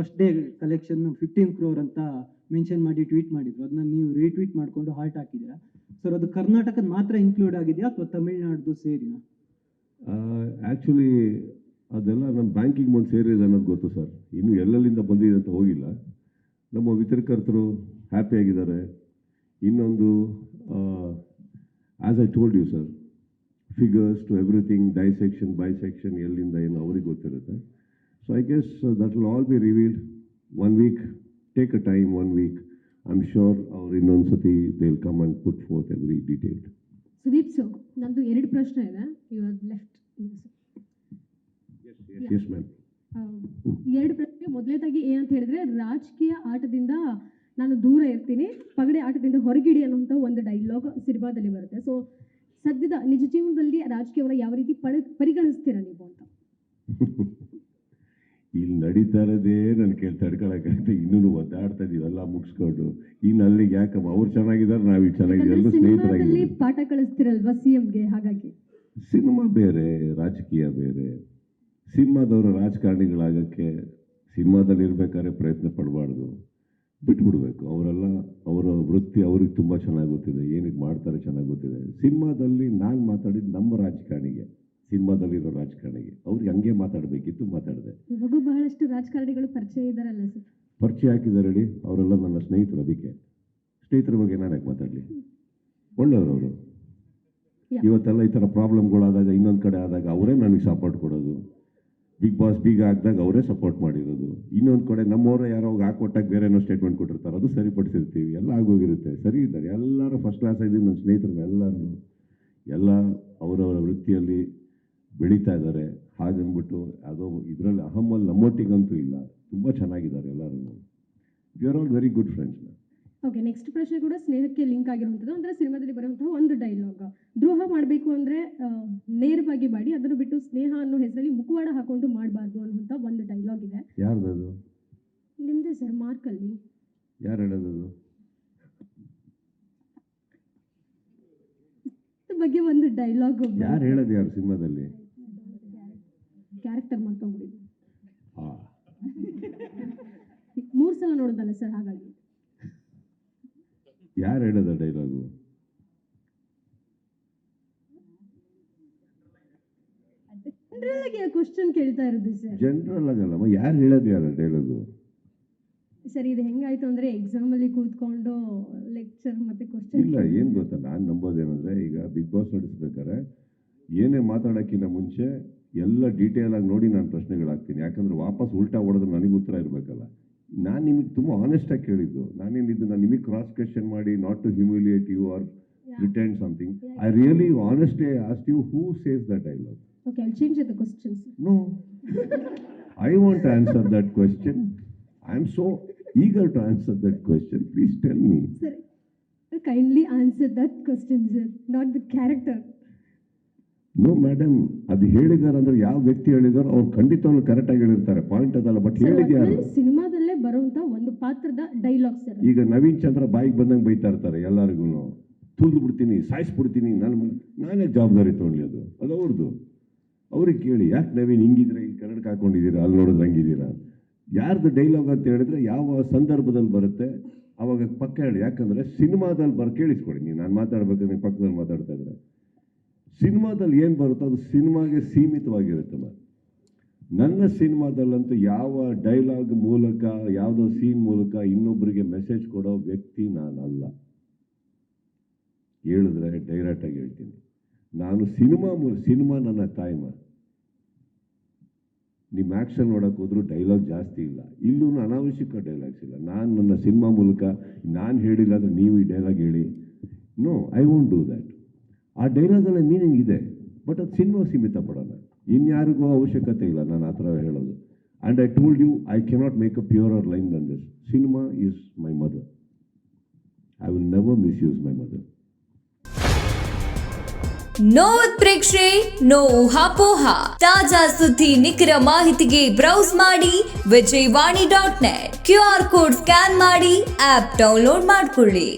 First day collection fifteen crore ಅಂತ mention ಮಾಡಿ tweet ಮಾಡಿದ್ರು. ಅದನ್ನ ನೀವು ರೀಟ್ವೀಟ್ ಮಾಡಿಕೊಂಡು ಹಾರ್ಟ್ ಹಾಕಿದ್ದೀರಾ? ಸರ್ ಅದು ಕರ್ನಾಟಕದ ಮಾತ್ರ ಇನ್ಕ್ಲೂಡ್ ಆಗಿದೆಯಾ ಅಥವಾ ತಮಿಳ್ನಾಡ್ದು ಸೇರಿನಾ? ಆ್ಯಕ್ಚುಲಿ ಅದೆಲ್ಲ ನಮ್ಮ ಬ್ಯಾಂಕಿಂಗ್ ಬಂದು ಸೇರಿದೆ ಅನ್ನೋದು ಗೊತ್ತು ಸರ್ ಇನ್ನು ಎಲ್ಲೆಲ್ಲಿಂದ ಬಂದಿದೆ ಅಂತ ಹೋಗಿಲ್ಲ. ನಮ್ಮ ವಿತರಕರ್ತರು ಹ್ಯಾಪಿ ಆಗಿದ್ದಾರೆ. ಇನ್ನೊಂದು as I told you sir figures to everything dissection bisection ಎಲ್ಲಿಂದ ಏನು ಅವ್ರಿಗೆ ಗೊತ್ತಿರುತ್ತೆ. So I guess that will all be revealed one week take a time one week I am sure ಅವ್ರು ಇನ್ನೊಂದು ಸತಿ they come and put forth every detail Sudeep sir ನಂದು ಎರಡು ಪ್ರಶ್ನೆ ಇದೆ. You are left yes ma'am ಎರಡು ಪ್ರಶ್ನೆ. ಮೊದಲನೇದಾಗಿ ಏನಂತ ಹೇಳಿದ್ರೆ ರಾಜಕೀಯ ಆಟದಿಂದ ನಾನು ದೂರ ಇರ್ತೀನಿ. ಪಗಡೆ ಆಟದಿಂದ ಹೊರಗಿಡಿ ಅನ್ನುವಂಥ ಒಂದು ಡೈಲಾಗ್ ಸಿನಿಮಾದಲ್ಲಿ ಬರುತ್ತೆ. ಸೊ ಸದ್ಯದ ನಿಜ ಜೀವನದಲ್ಲಿ ರಾಜಕೀಯವನ್ನು ಯಾವ ರೀತಿ ಪಡ ಪರಿಗಣಿಸ್ತೀರಾ ನೀವು ಅಂತ? ಇಲ್ಲಿ ನಡೀತಾ ಇರೋದೇ ನನ್ನ ಕೇಳಿ ತಡ್ಕೊಳಕ್ಕಾಗ್ತದೆ ಇನ್ನೂ ಒದ್ದಾಡ್ತಾ ಇದೀವಲ್ಲ ಎಲ್ಲ ಮುಗಿಸ್ಕೊಂಡು. ಇನ್ನು ಅಲ್ಲಿಗೆ ಯಾಕಮ್ಮ? ಅವ್ರು ಚೆನ್ನಾಗಿದ್ದಾರೆ ನಾವು ಇಲ್ಲಿ ಚೆನ್ನಾಗಿದ್ದೀವಿ ಸ್ನೇಹಿತರಾಗಿ ಪಾಠ ಕಳಿಸ್ತಿರಲ್ವಾ ಸಿ ಎಂಗೆ ಹಾಗಾಗಿ? ಸಿನಿಮಾ ಬೇರೆ ರಾಜಕೀಯ ಬೇರೆ. ಸಿನಿಮಾದವರು ರಾಜಕಾರಣಿಗಳಾಗಕ್ಕೆ ಸಿನಿಮಾದಲ್ಲಿ ಇರ್ಬೇಕಾದ್ರೆ ಪ್ರಯತ್ನ ಪಡಬಾರ್ದು. ಬಿಟ್ಬಿಡ್ಬೇಕು. ಅವರೆಲ್ಲ ಅವರ ವೃತ್ತಿ ಅವ್ರಿಗೆ ತುಂಬ ಚೆನ್ನಾಗಿ ಗೊತ್ತಿದೆ ಏನಕ್ಕೆ ಮಾಡ್ತಾರೆ ಚೆನ್ನಾಗಿ ಗೊತ್ತಿದೆ. ಸಿನಿಮಾದಲ್ಲಿ ನಾನು ಮಾತಾಡಿದ್ದು ನಮ್ಮ ರಾಜಕಾರಣಿಗೆ. ಸಿನಿಮಾದಲ್ಲಿರೋ ರಾಜಕಾರಣಿಗೆ. ಅವ್ರಿಗೆ ಹಂಗೆ ಮಾತಾಡಬೇಕಿತ್ತು ಮಾತಾಡಿದೆ. ಇವಾಗೂ ಬಹಳಷ್ಟು ರಾಜಕಾರಣಿಗಳು ಪರಿಚಯ ಇದ್ದಾರಲ್ಲ ಸರ್? ಪರಿಚಯ ಹಾಕಿದ್ದಾರೆ ಅವರೆಲ್ಲ ನನ್ನ ಸ್ನೇಹಿತರು ಅದಕ್ಕೆ. ಸ್ನೇಹಿತರ ಬಗ್ಗೆ ನಾನು ಯಾಕೆ ಮಾತಾಡಲಿ? ಒಳ್ಳೆಯವರು ಅವರು. ಇವತ್ತೆಲ್ಲ ಈ ಥರ ಪ್ರಾಬ್ಲಮ್ಗಳಾದಾಗ ಇನ್ನೊಂದು ಕಡೆ ಆದಾಗ ಅವರೇ ನನಗೆ ಸಪೋರ್ಟ್ ಕೊಡೋದು. ಬಿಗ್ ಬಾಸ್ ಬೀಗ ಹಾಕಿದಾಗ ಅವರೇ ಸಪೋರ್ಟ್ ಮಾಡಿರೋದು. ಇನ್ನೊಂದು ಕಡೆ ನಮ್ಮವರೇ ಯಾರೋ ಹೋಗಿ ಹಾಕೊಟ್ಟಾಗ ಬೇರೆ ಏನೋ ಸ್ಟೇಟ್ಮೆಂಟ್ ಕೊಟ್ಟಿರ್ತಾರೆ ಅದು ಸರಿಪಡಿಸಿರ್ತೀವಿ. ಎಲ್ಲ ಆಗೋಗಿರುತ್ತೆ. ಸರಿ ಇದ್ದಾರೆ. ಎಲ್ಲರೂ ಫಸ್ಟ್ ಕ್ಲಾಸ್ ಆಗಿದ್ದೀವಿ ನನ್ನ ಸ್ನೇಹಿತರು ಎಲ್ಲರೂ ಎಲ್ಲ ಅವರವರ ವೃತ್ತಿಯಲ್ಲಿ ಬೆಳೀತಾ ಇದ್ದಾರೆ. ಹಾಗಂದ್ಬಿಟ್ಟು ಯಾವುದೋ ಇದರಲ್ಲಿ ಅಹಮ್ಮಲ್ಲಿ ನಮ್ಮೊಟ್ಟಿಗಂತೂ ಇಲ್ಲ. ತುಂಬ ಚೆನ್ನಾಗಿದ್ದಾರೆ ಎಲ್ಲರೂ. You are all very good friends okay next ಪ್ರಶ್ನೆ ಕೂಡ ಸ್ನೇಹಕ್ಕೆ ಲಿಂಕ್ ಆಗಿರುವಂಥದ್ದು. ಅಂದರೆ ಸಿನಿಮಾದಲ್ಲಿ ಬರುವಂತಹ ಒಂದು ಡೈಲಾಗ್ ದ್ರೋಹ ಮಾಡಬೇಕು ಅಂದರೆ ನೇರವಾಗಿ ಮಾಡಿ ಅದನ್ನು ಬಿಟ್ಟು ಸ್ನೇಹ ಅನ್ನೋ ಹೆಸರಲ್ಲಿ ಮುಖವಾಡ ಹಾಕೊಂಡು ಮಾಡಬಾರ್ದು ಅನ್ನುವಂಥ ಒಂದು ಡೈಲಾಗ್ ಇದೆ. ಯಾರ್ದದು? ನಿಮ್ಮದೇ ಸರ್ ಮಾರ್ಕಲ್ಲಿ ಯಾರು ಹೇಳೋದು ಬಗ್ಗೆ ಒಂದು ಡೈಲಾಗ್ ಯಾರು ಹೇಳೋದು ಯಾರು ಸಿನಿಮಾದಲ್ಲಿ? ಕ್ಯಾರೆಕ್ಟರ್ ಮಾಡ್ಕೊಂಡ್ಬಿಟ್ಟಿದ್ದು. ಹಾಂ. ಮೂರು ಸಲ ನೋಡೋದಲ್ಲ ಸರ್ ಹಾಗಾಗಿ. ಯಾರು ಹೇಳೋದ ಡೈಲಾಗು ಕ್ವಶನ್ ಕೇಳ್ತಾ ಇರೋದು ಸರ್. ಜನರಲ್ ಆಗಲ್ಲಮ್ಮ ಯಾರು ಹೇಳೋದು ಡೈಲಾಗ್ ಡೈಲಾಗು ಸರ್ ಇದು ಹೆಂಗಾಯ್ತು ಅಂದರೆ ಎಕ್ಸಾಮಲ್ಲಿ ಕೂತ್ಕೊಂಡು ಲೆಕ್ಚರ್ ಮತ್ತೆ ಕ್ವಶನ್ ಇಲ್ಲ ಏನು ಗೊತ್ತಾ ನಾನು ನಂಬೋದೇನಂದ್ರೆ ಈಗ ಬಿಗ್ ಬಾಸ್ ನಡೆಸ್ಬೇಕಾದ್ರೆ ಏನೇ ಮಾತಾಡೋಕ್ಕಿಂತ ಮುಂಚೆ ಎಲ್ಲ ಡೀಟೇಲ್ ಆಗಿ ನೋಡಿ ನಾನು ಪ್ರಶ್ನೆಗಳಾಗ್ತೀನಿ. ಯಾಕಂದ್ರೆ ವಾಪಸ್ ಉಲ್ಟಾ ಹೊಡೆದ್ರೆ ನನಗೆ ಉತ್ತರ ಇರಬೇಕಲ್ಲ. ನಾನು ನಿಮಗೆ ತುಂಬ ಆನೆಸ್ಟಾಗಿ ಕೇಳಿದ್ದು. ನಾನೇನಿದ್ದು ನಾನು ನಿಮಗೆ ಕ್ರಾಸ್ ಕ್ವೆಶನ್ ಮಾಡಿ not to humiliate you or return something I really honestly asked you who says that dialogue okay I change the no No. I want to answer that question. I'm so eager to answer that question. Please tell me. Sir kindly answer that question sir not the character no madam ಅದು ಹೇಳಿದಾರೆ ಅಂದ್ರೆ ಯಾವ ವ್ಯಕ್ತಿ ಹೇಳಿದಾರೋ ಅವ್ರು ಖಂಡಿತವಾಗ್ಲೂ ಕರೆಕ್ಟಾಗಿ ಹೇಳಿರ್ತಾರೆ. Point ಅದಲ್ಲ ಬಟ್ ಹೇಳಿದ್ಯಾರು ಸಿನಿಮಾದಲ್ಲೇ ಬರುವಂತ ಒಂದು ಪಾತ್ರದ ಡೈಲಾಗ್ ಸರ್ ಈಗ ನವೀನ್ ಚಂದ್ರ ಬಾಯಿಗೆ ಬಂದಂಗೆ ಬೈತಾ ಇರ್ತಾರೆ ಎಲ್ಲರಿಗೂ ತುಳಿದು ಬಿಡ್ತೀನಿ ಸಾಯಿಸ್ಬಿಡ್ತೀನಿ ನಾನು ನಾನೇ ಜವಾಬ್ದಾರಿ ತೊಗೊಳ್ಳಿ ಅದು. ಅದು ಅವ್ರದ್ದು ಅವ್ರಿಗೆ ಕೇಳಿ ಯಾಕೆ ನವೀನ್ ಹಿಂಗಿದ್ರೆ ಈಗ ಕನ್ನಡಕ್ಕೆ ಹಾಕೊಂಡಿದ್ದೀರಾ? ಅಲ್ಲಿ ನೋಡಿದ್ರೆ ಹಂಗಿದ್ದೀರಾ? ಯಾರ್ದು ಡೈಲಾಗ್ ಅಂತ ಹೇಳಿದ್ರೆ ಯಾವ ಸಂದರ್ಭದಲ್ಲಿ ಬರುತ್ತೆ? ಅವಾಗ ಪಕ್ಕ ಹೇಳಿ ಯಾಕಂದ್ರೆ ಸಿನಿಮಾದಲ್ಲಿ ಬರ್ ಕೇಳಿಸ್ಕೊಡಿ ನೀವು ನಾನು ಮಾತಾಡ್ಬೇಕಂದ್ರೆ ಪಕ್ಕದಲ್ಲಿ ಮಾತಾಡ್ತಾ ಇದ್ರೆ. ಸಿನಿಮಾದಲ್ಲಿ ಏನು ಬರುತ್ತೋ ಅದು ಸಿನಿಮಾಗೆ ಸೀಮಿತವಾಗಿರುತ್ತಲ್ಲ ನನ್ನ ಸಿನಿಮಾದಲ್ಲಂತೂ ಯಾವ ಡೈಲಾಗ್ ಮೂಲಕ, ಯಾವುದೋ ಸೀನ್ ಮೂಲಕ ಇನ್ನೊಬ್ಬರಿಗೆ ಮೆಸೇಜ್ ಕೊಡೋ ವ್ಯಕ್ತಿ ನಾನಲ್ಲ. ಹೇಳಿದ್ರೆ ಡೈರೆಕ್ಟಾಗಿ ಹೇಳ್ತೀನಿ. ನಾನು ಸಿನಿಮಾ ಸಿನಿಮಾ ನನ್ನ ತಾಯ್ಮ ನಿಮ್ಮ ಆ್ಯಕ್ಷನ್ ನೋಡೋಕೆ ಹೋದರೂ ಡೈಲಾಗ್ ಜಾಸ್ತಿ ಇಲ್ಲ. ಇಲ್ಲೂ ಅನಾವಶ್ಯಕ ಡೈಲಾಗ್ಸ್ ಇಲ್ಲ. ನಾನು ನನ್ನ ಸಿನಿಮಾ ಮೂಲಕ, ನಾನು ಹೇಳಿಲ್ಲ ಅಂದರೆ ನೀವು ಈ ಡೈಲಾಗ್ ಹೇಳಿ. No, I won't do that. ಆ ಡೈಲಾಗಲ್ಲಿ ಮೀನಿಂಗ್ ಇದೆ ಬಟ್ ಅದು ಸಿನಿಮಾ ಸೀಮಿತ ಪಡೋಲ್ಲ. ಇನ್ಯಾರಿಗೂ ಅವಶ್ಯಕತೆ ಇಲ್ಲ ನಾನು ಆ ಥರ ಹೇಳೋದು. And I told you I cannot make a purer line than this cinema is my mother I will never misuse my mother no ಉತ್ಪ್ರೇಕ್ಷೆ no ಊಹಾಪೋಹ ತಾಜಾ ಸುದ್ದಿ, ನಿಖರ ಮಾಹಿತಿಗೆ ಬ್ರೌಸ್ ಮಾಡಿ Vijayavani dot net Q R code scan ಮಾಡಿ app download ಮಾಡಿಕೊಳ್ಳಿ.